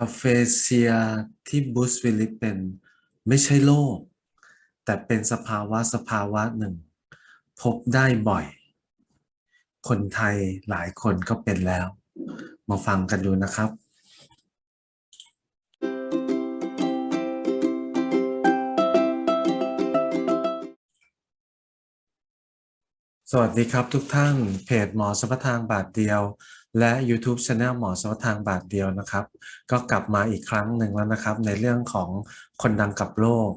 อะเฟเซียที่บรูซวิลลิสเป็นไม่ใช่โรคแต่เป็นสภาวะสภาวะหนึ่ง พบได้บ่อย คนไทยหลายคนก็เป็นแล้ว มาฟังกันดูนะครับสวัสดีครับทุกท่าน เพจหมอสมทางบาทเดียว และ YouTube Channel หมอสมทางบาทเดียวนะครับ ก็กลับมาอีกครั้งหนึ่งแล้วนะครับ ในเรื่องของคนดังกับโลก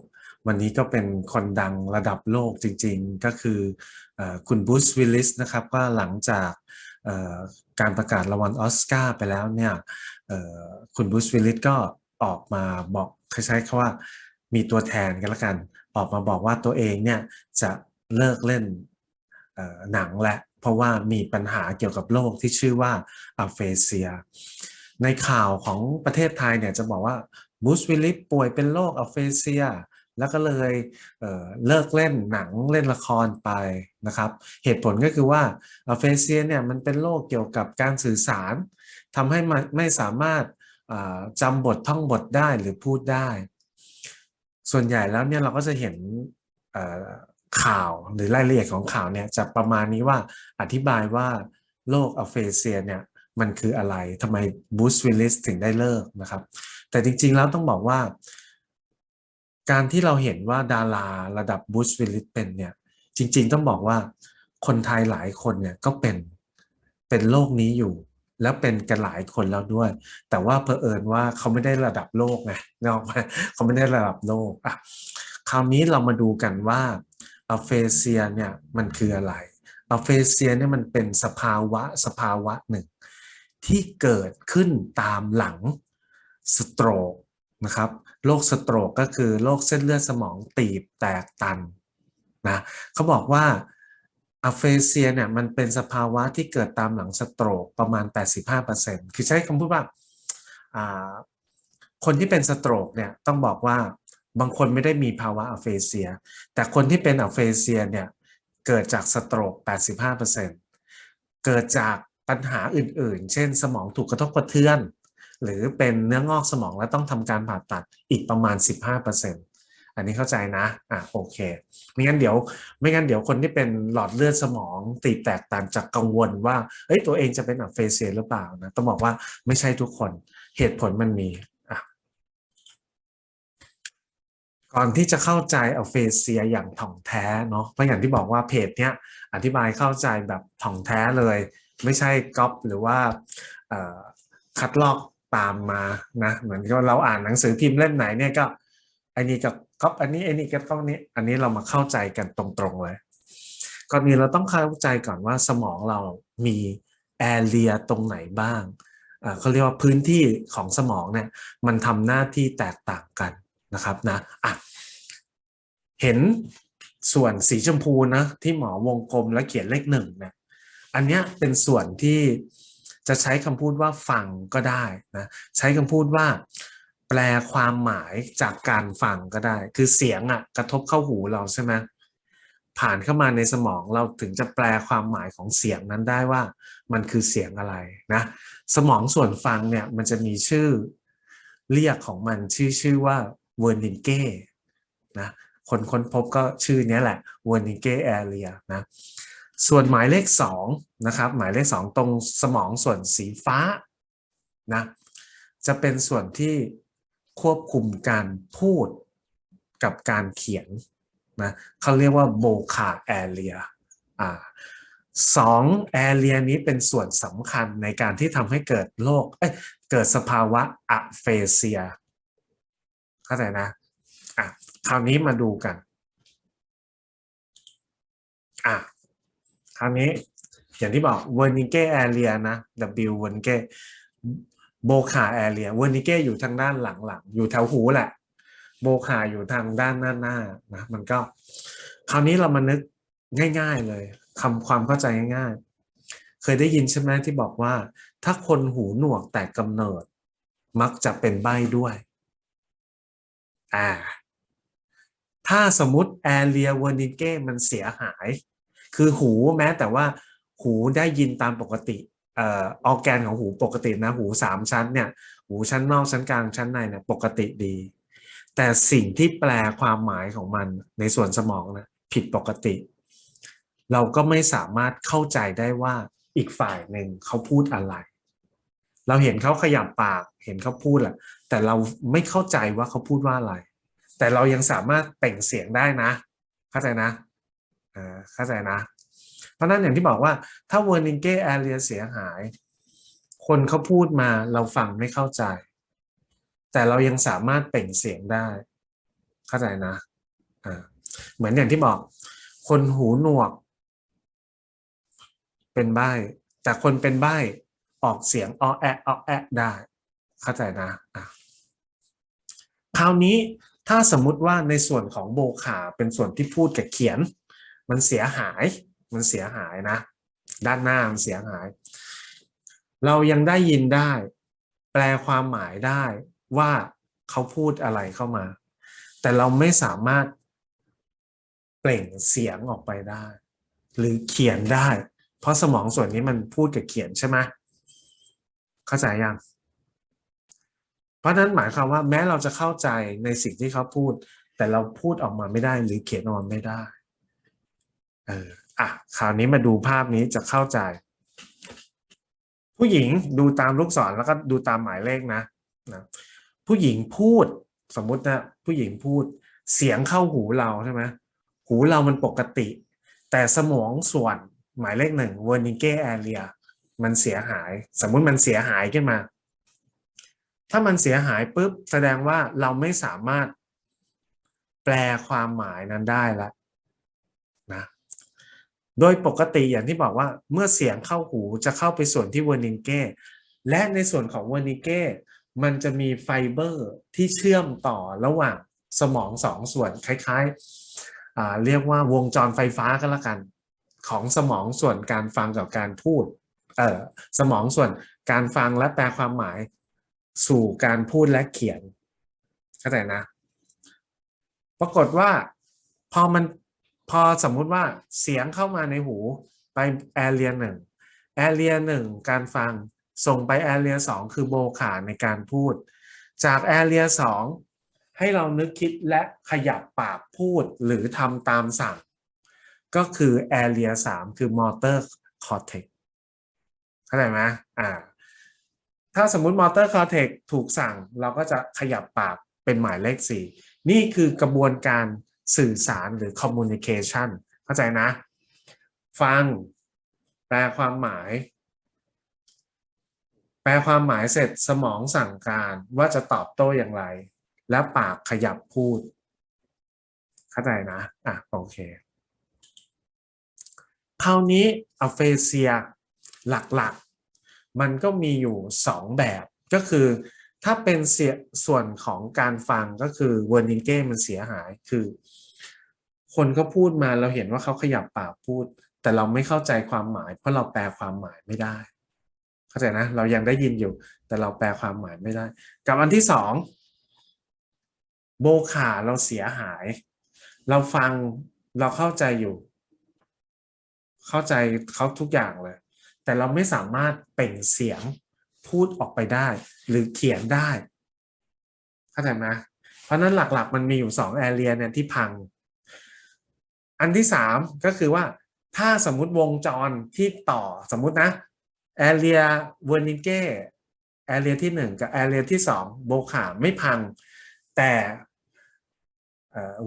วันนี้ก็เป็นคนดังระดับโลกจริงๆ ก็คืออคุณบูสวิลลิสนะครับว่าหลังจากการประกาศรางวัลออสการ์ไปแล้วเนี่ยคุณบูสวิลลิสก็ออกมาบอกใช้คำว่ามีตัวแทนกันละกัน ออกมาบอกว่าตัวเองเนี่ยจะเลิกเล่น หนังและ เพราะว่ามีปัญหาเกี่ยวกับโรคที่ชื่อว่าอัเฟเซีย ในข่าวของประเทศไทยเนี่ยจะบอกว่าบูสวิลลิสป่วยเป็นโรคอัเฟเซีย แล้วก็เลยเเลิกเล่นหนังเล่นละครไปนะครับ เหตุผลก็คือว่าอัเฟเซียเนี่ยมันเป็นโรคเกี่ยวกับการสื่อสารทำให้มันไม่สามารถจำบทท่องบทได้หรือพูดได้ ส่วนใหญ่แล้วเนี่ยเราก็จะเห็น ข่าวหรือรายละเอียดของข่าวเนี่ยจะประมาณนี้ว่าอธิบายว่าโรคอัลเฟเซียเนี่ยมันคืออะไรทำไมบูสวิลลิสถึงได้เลิกนะครับ แต่จริงๆแล้วต้องบอกว่า การที่เราเห็นว่าดาราระดับบูสวิลลิสเป็นเนี่ยจริง ๆ ต้องบอกว่าคนไทยหลายคนเนี่ยก็เป็นเป็นโรคนี้อยู่ แล้วเป็นกันหลายคนแล้วด้วย แต่ว่าเผอิญว่าเขาไม่ได้ระดับโลกไงนอกเขาไม่ได้ระดับโลกอะคราวนี้เรามาดูกันว่า อัลเฟเซียเนี่ยมันคืออะไรอัลเฟเซียเนี่ยมันเป็นสภาวะสภาวะหนึ่ง ที่เกิดขึ้นตามหลังสโตรกนะครับโรคสโตรกก็คือโรคเส้นเลือดสมองตีบแตกตันนะเขาบอกว่าอะเฟเซียเนี่ยมันเป็นสภาวะที่เกิดตามหลังสโตรกประมาณ 85%คือใช้คำพูดว่าคนที่เป็นสโตรกเนี่ยต้องบอกว่า บางคนไม่ได้มีภาวะอะเฟเซีย แต่คนที่เป็นอะเฟเซียเนี่ยเกิดจากสโตรก 85%เกิดจากปัญหาอื่นๆ เช่น สมองถูกกระทบกระเทือน หรือเป็นเนื้องอกสมองและต้องทำการผ่าตัดอีกประมาณ 15%อันนี้เข้าใจนะ อะโอเค ไม่งั้นเดี๋ยว ไม่งั้นเดี๋ยวคนที่เป็นหลอดเลือดสมองตีแตกตันจะกังวลว่า เฮ้ยตัวเองจะเป็นอัลเฟเซียหรือเปล่านะ ต้องบอกว่าไม่ใช่ทุกคน เหตุผลมันมี อะ ก่อนที่จะเข้าใจอัลเฟเซียอย่างถ่องแท้เนาะเพราะอย่างที่บอกว่าเพจเนี้ยอธิบายเข้าใจแบบถ่องแท้เลย ไม่ใช่ก๊อปหรือว่าคัดลอกตามมานะเหมือนกับเราอ่านหนังสือพิมพ์เล่มไหนเนี่ยก็อันนี้กับก๊อปอันนี้อันนี้กับก๊อปนี้อันนี้เรามาเข้าใจกันตรงๆเลยก่อนอื่นเราต้องเข้าใจก่อนว่าสมองเรามีแอเรียตรงไหนบ้างเขาเรียกว่าพื้นที่ของสมองเนี่ยมันทำหน้าที่แตกต่างกัน นะครับนะอะเห็นส่วนสีชมพูนะที่หมอวงกลมแล้วเขียนเลขหนึ่งเนี่ยอันเนี้ยเป็นส่วนที่จะใช้คำพูดว่าฟังก็ได้นะใช้คำพูดว่า แปลความหมายจากการฟังก็ได้ คือเสียงอะกระทบเข้าหูเราใช่ไหมผ่านเข้ามาในสมองเราถึงจะแปลความหมายของเสียงนั้นได้ว่า มันคือเสียงอะไรนะสมองส่วนฟังเนี่ยมันจะมีชื่อเรียกของมันชื่อชื่อว่า เวอร์นิเก้นะคนค้นพบก็ชื่อนี้แหละเวอร์นิเก้แอเรียนะส่วนหมายเลขสองนะครับหมายเลขสองตรงสมองส่วนสีฟ้านะจะเป็นส่วนที่ควบคุมการพูดกับการเขียนนะเขาเรียกว่าโบคาแอเรียอ่าสองแอเรียนี้เป็นส่วนสำคัญในการที่ทำให้เกิดโรคเอ้ยเกิดสภาวะอะเฟเซีย เข้าใจนะอะคราวนี้มาดูกันอะคราวนี้อย่างที่บอกเวอร์นิเกแอเรียนะ W เวอร์นิเก้โบคาแอเรียเวอร์นิเกอยู่ทางด้านหลังๆ อยู่แถวหูแหละ โบคาอยู่ทางด้านหน้าๆนะมันก็ คราวนี้เรามานึกง่าย ๆเลยคำความเข้าใจง่าย ๆ เคยได้ยินใช่ไหมที่บอกว่า ถ้าคนหูหนวกแต่กำเนิด มักจะเป็นใบ้ด้วย อ่า ถ้าสมมติแอเรียเวอร์นิเกมันเสียหาย คือหูแม้แต่ว่าหูได้ยินตามปกติเอ่อออแกนของหูปกตินะ หูสามชั้นเนี่ย หูชั้นนอกชั้นกลางชั้นในเนี่ยปกติดี แต่สิ่งที่แปลความหมายของมันในส่วนสมองนะผิดปกติ เราก็ไม่สามารถเข้าใจได้ว่าอีกฝ่ายหนึ่งเขาพูดอะไร เราเห็นเขาขยับปาก เห็นเขาพูดแหละ แต่เราไม่เข้าใจว่าเขาพูดว่าอะไร แต่เรายังสามารถเปล่งเสียงได้นะ เข้าใจนะอ่าเข้าใจนะ เพราะนั้นอย่างที่บอกว่าถ้าเวอร์นิงเกแอเรียเสียหาย คนเขาพูดมาเราฟังไม่เข้าใจ แต่เรายังสามารถเปล่งเสียงได้ เข้าใจนะอ่าเหมือนอย่างที่บอก คนหูหนวก เป็นใบ้แต่คนเป็นใบ้ออกเสียงอ้อแอะออแอะได้ เข้าใจนะอะ คราวนี้ถ้าสมมุติว่าในส่วนของโบขาเป็นส่วนที่พูดกับเขียน มันเสียหาย มันเสียหายนะ ด้านหน้ามันเสียหาย เรายังได้ยินได้ แปลความหมายได้ว่าเขาพูดอะไรเข้ามา แต่เราไม่สามารถเปล่งเสียงออกไปได้ หรือเขียนได้ เพราะสมองส่วนนี้มันพูดกับเขียนใช่ไหมเข้าใจยัง เพราะนั้นหมายความว่าแม้เราจะเข้าใจในสิ่งที่เขาพูด แต่เราพูดออกมาไม่ได้หรือเขียนออกมาไม่ได้เอออะคราวนี้มาดูภาพนี้จะเข้าใจ ผู้หญิงดูตามลูกศรแล้วก็ดูตามหมายเลขนะนะผู้หญิงพูดสมมุตินะผู้หญิงพูดเสียงเข้าหูเราใช่ไหมหูเรามันปกติ แต่สมองส่วนหมายเลขหนึ่งเวอร์นิเกแอเรียมันเสียหาย สมมุติมันเสียหายขึ้นมา ถ้ามันเสียหายปุ๊บแสดงว่าเราไม่สามารถแปลความหมายนั้นได้ละนะโดยปกติอย่างที่บอกว่าเมื่อเสียงเข้าหูจะเข้าไปส่วนที่เวอร์นิงเก้และในส่วนของเวอร์นิเก้มันจะมีไฟเบอร์ที่เชื่อมต่อระหว่างสมองสองส่วนคล้ายๆเรียกว่าวงจรไฟฟ้าก็แล้วกัน ของสมองส่วนการฟังกับการพูดเออสมองส่วนการฟังและแปลความหมาย สู่การพูดและเขียนเข้าใจนะ ปรากฏว่าพอมันพอสมมุติว่าเสียงเข้ามาในหูไปแอเรียหนึ่งแอเรียหนึ่งการฟังส่งไปแอเรียสองคือโบขาในการพูด จากแอเรียสองให้เรานึกคิดและขยับปากพูดหรือทำตามสั่ง ก็คือแอเรียสามคือมอเตอร์คอร์เทกเข้าใจไหมอ่า ถ้าสมมุติมอเตอร์คอร์เทกถูกสั่งเราก็จะขยับปากเป็นหมายเลขสี่นี่คือกระบวนการสื่อสารหรือ communication เข้าใจนะ ฟัง แปลความหมาย แปลความหมายเสร็จสมองสั่งการว่าจะตอบโต้อย่างไร แล้วปากขยับพูด เข้าใจนะ อะ โอเค คราวนี้อัลเฟเซียหลักๆ มันก็มีอยู่สองแบบก็คือถ้าเป็นเสียส่วนของการฟังก็คือเวอร์นิงเก้มันเสียหายคือ คนเขาพูดมาเราเห็นว่าเขาขยับปากพูด แต่เราไม่เข้าใจความหมาย เพราะเราแปลความหมายไม่ได้ เข้าใจนะ เรายังได้ยินอยู่ แต่เราแปลความหมายไม่ได้ กับอันที่สองโบขาเราเสียหาย เราฟังเราเข้าใจอยู่ เข้าใจเขาทุกอย่างเลย แต่เราไม่สามารถเปล่งเสียงพูดออกไปได้ หรือเขียนได้เข้าใจไหมเพราะนั้นหลักๆ มันมีอยู่สองแอเรียเนี่ยที่พัง อันที่สามก็คือว่าถ้าสมมุติวงจรที่ต่อสมมุตินะแอเรียเวอร์นิเก้แอเรียที่หนึ่งกับแอเรียที่สองโบขาไม่พัง แต่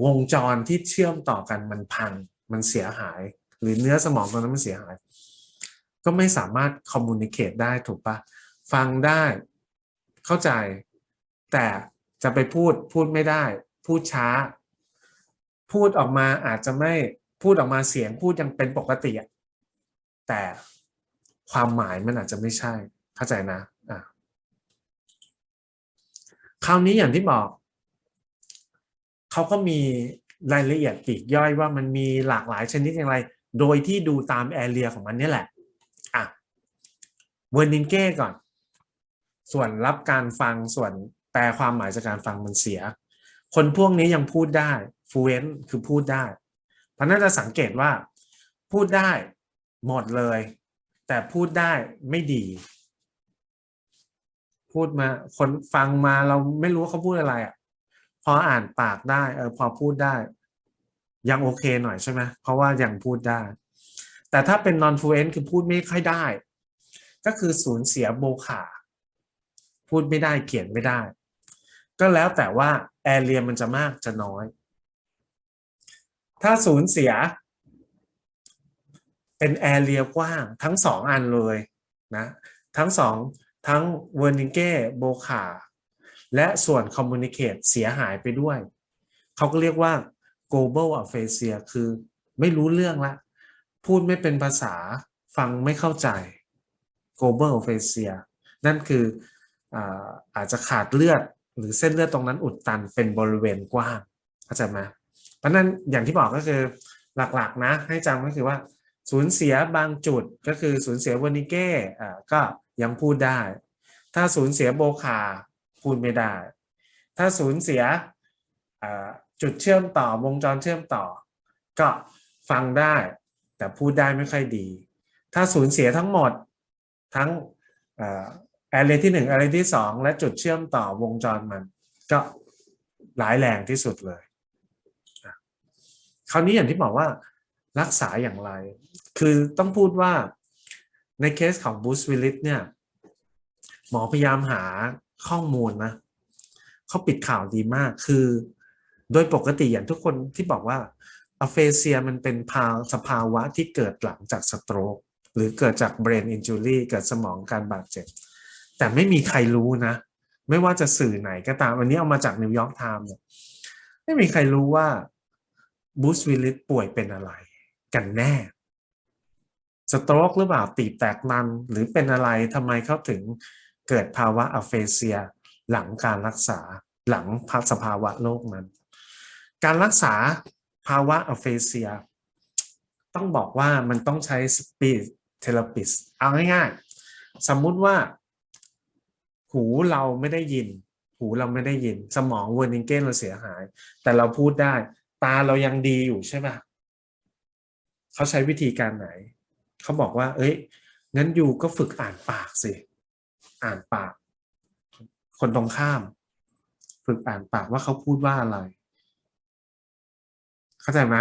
วงจรที่เชื่อมต่อกันมันพัง มันเสียหาย หรือเนื้อสมองตรงนั้นมันเสียหาย ก็ไม่สามารถคอมมูนิเคตได้ถูกปะฟังได้เข้าใจ แต่จะไปพูดพูดไม่ได้ พูดช้า พูดออกมาอาจจะไม่พูดออกมาเสียงพูดยังเป็นปกติแต่ความหมายมันอาจจะไม่ใช่ เข้าใจนะอะคราวนี้อย่างที่บอกเขาก็มีรายละเอียดปีกย่อยว่ามันมีหลากหลายชนิดอย่างไร โดยที่ดูตามแอเรียของมันนี่แหละ เวอร์นินเก้ก่อน ส่วนรับการฟังส่วนแปลความหมายจากการฟังมันเสีย คนพวกนี้ยังพูดได้ฟูเอนคือพูดได้เพราะน่าจะสังเกตว่า พูดได้หมดเลย แต่พูดได้ไม่ดี พูดมาคนฟังมาเราไม่รู้ว่าเขาพูดอะไรอะพออ่านปากได้เออพอพูดได้ ยังโอเคหน่อยใช่ไหมเพราะว่ายังพูดได้ แต่ถ้าเป็น non fluent คือพูดไม่ค่อยได้ ก็คือสูญเสียโบขาพูดไม่ได้เขียนไม่ได้ ก็แล้วแต่ว่าแอเรียมันจะมากจะน้อย ถ้าสูญเสีย เป็นแอเรียกว้างทั้งสองอันเลยนะทั้งสองทั้งเวอร์นิเก้โบคาและส่วนคอมมูนิเคตเสียหายไปด้วย เขาก็เรียกว่า global aphasia คือไม่รู้เรื่องละ พูดไม่เป็นภาษาฟังไม่เข้าใจ global aphasia นั่นคืออาจจะขาดเลือดหรือเส้นเลือดตรงนั้นอุดตันเป็นบริเวณกว้างเข้าใจไหมเพราะนั้นอย่างที่บอกก็คือหลักๆนะให้จำก็คือว่าสูญเสียบางจุดก็คือสูญเสียเวอนิเก้ก็ยังพูดได้ ถ้าสูญเสียโบคาพูดไม่ได้ ถ้าสูญเสียจุดเชื่อมต่อวงจรเชื่อมต่อ ก็ฟังได้ แต่พูดได้ไม่ค่อยดี ถ้าสูญเสียทั้งหมด ทั้งแอเรียที่หนึ่งแอเรียที่สองและจุดเชื่อมต่อวงจรมัน ก็ร้ายแรงที่สุดเลย คราวนี้อย่างที่บอกว่ารักษาอย่างไร คือต้องพูดว่าในเคสของบูสวิลลิสเนี่ย หมอพยายามหาข้อมูลนะเขาปิดข่าวดีมาก คือโดยปกติอย่างทุกคนที่บอกว่า อเฟเซียมันเป็นภาสภาวะที่เกิดหลังจากสโตรก หรือเกิดจากเบรนอินจูรี่เกิดสมองการบาดเจ็บ แต่ไม่มีใครรู้นะ ไม่ว่าจะสื่อไหนก็ตาม วันนี้เอามาจากนิวยอร์กไทม์เนี่ยไม่มีใครรู้ว่าบูสวิลลิสป่วยเป็นอะไร กันแน่ สโตรกหรือเปล่าตีบแตกมัน หรือเป็นอะไรทำไมเขาถึงเกิดภาวะอะเฟเซีย หลังการรักษาหลังพัสภาวะโรคนั้น การรักษาภาวะอะเฟเซีย ต้องบอกว่ามันต้องใช้สปีด เทเลปิสเอาง่ายๆ สมมุติว่า หูเราไม่ได้ยิน หูเราไม่ได้ยิน สมองเวอร์นิงเกนเราเสียหาย แต่เราพูดได้ ตาเรายังดีอยู่ใช่ปะเขาใช้วิธีการไหน เขาบอกว่า เอ้ย งั้นอยู่ก็ฝึกอ่านปากสิ อ่านปาก คนตรงข้าม ฝึกอ่านปากว่าเขาพูดว่าอะไร เข้าใจไหม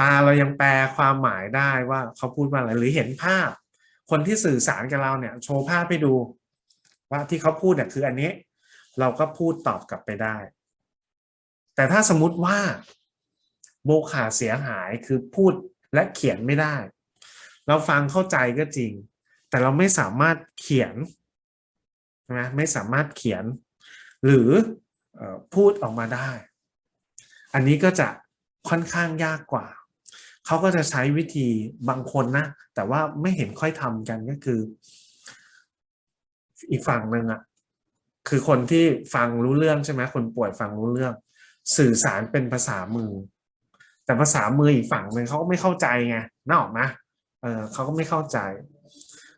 ตาเรายังแปลความหมายได้ว่าเขาพูดว่าอะไรหรือเห็นภาพ คนที่สื่อสารกับเราเนี่ยโชว์ภาพให้ดู ว่าที่เขาพูดเนี่ยคืออันนี้ เราก็พูดตอบกลับไปได้ แต่ถ้าสมมติว่าโบขาเสียหายคือพูดและเขียนไม่ได้ เราฟังเข้าใจก็จริง แต่เราไม่สามารถเขียนนะไม่สามารถเขียน หรืออพูดออกมาได้ อันนี้ก็จะค่อนข้างยากกว่า เขาก็จะใช้วิธีบางคนนะ แต่ว่าไม่เห็นค่อยทำกันก็คือ อีกฝั่งหนึ่งอะคือคนที่ฟังรู้เรื่องใช่ไหมคนป่วยฟังรู้เรื่อง สื่อสารเป็นภาษามือ แต่ภาษามืออีกฝั่งหนึ่งเขาก็ไม่เข้าใจไงน่าออกไหมเออเขาก็ไม่เข้าใจ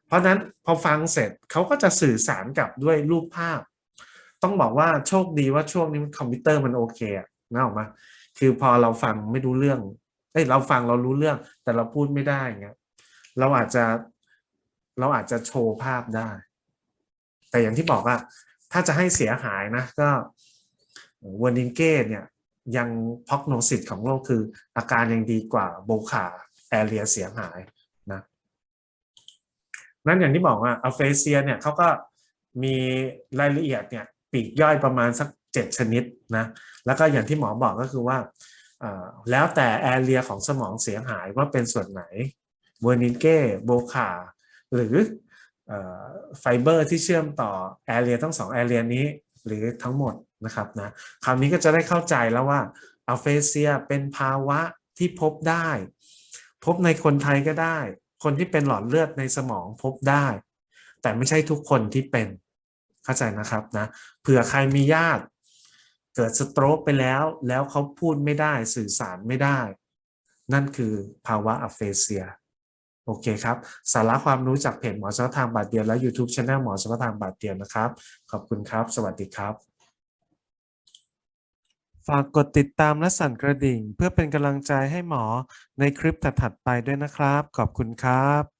เพราะนั้นพอฟังเสร็จเขาก็จะสื่อสารกลับด้วยรูปภาพ ต้องบอกว่าโชคดีว่าช่วงนี้คอมพิวเตอร์มันโอเคอะน่าออกไหมคือพอเราฟังไม่รู้เรื่อง เอ้ยเราฟังเรารู้เรื่อง แต่เราพูดไม่ได้เงี้ยเราอาจจะเราอาจจะโชว์ภาพได้ แต่อย่างที่บอกว่าถ้าจะให้เสียหายนะก็วอร์นิงเก้เนี่ยยังพ็อกโนซิสของโรคคืออาการยังดีกว่าโบคาแอเรียเสียหายนะนั่นอย่างที่บอกว่าอัลเฟเซียเนี่ยเขาก็มีรายละเอียดเนี่ยปีกย่อยประมาณสักเจ็ดชนิดนะแล้วก็อย่างที่หมอบอกก็คือว่า แล้วแต่แอเรียของสมองเสียหายว่าเป็นส่วนไหนเวอร์นิเก้โบคาหรือไฟเบอร์ที่เชื่อมต่อแอเรียทั้งสองแอเรียนี้หรือทั้งหมดนะครับนะคราวนี้ก็จะได้เข้าใจแล้วว่าอัลเฟเซียเป็นภาวะที่พบได้ พบในคนไทยก็ได้ คนที่เป็นหลอดเลือดในสมองพบได้ แต่ไม่ใช่ทุกคนที่เป็นเข้าใจนะครับนะเผื่อใครมีญาติ เกิดสโตรกไปแล้ว แล้วเขาพูดไม่ได้สื่อสารไม่ได้ นั่นคือภาวะอัฟเฟเซีย โอเคครับ สาระความรู้จากเพจหมอเฉพาะทางบาดเดียวและ YouTube Channel หมอเฉพาะทางบาดเดียวนะครับ ขอบคุณครับ สวัสดีครับ ฝากกดติดตามและสั่นกระดิ่ง เพื่อเป็นกำลังใจให้หมอในคลิปถัดๆไปด้วยนะครับ ขอบคุณครับ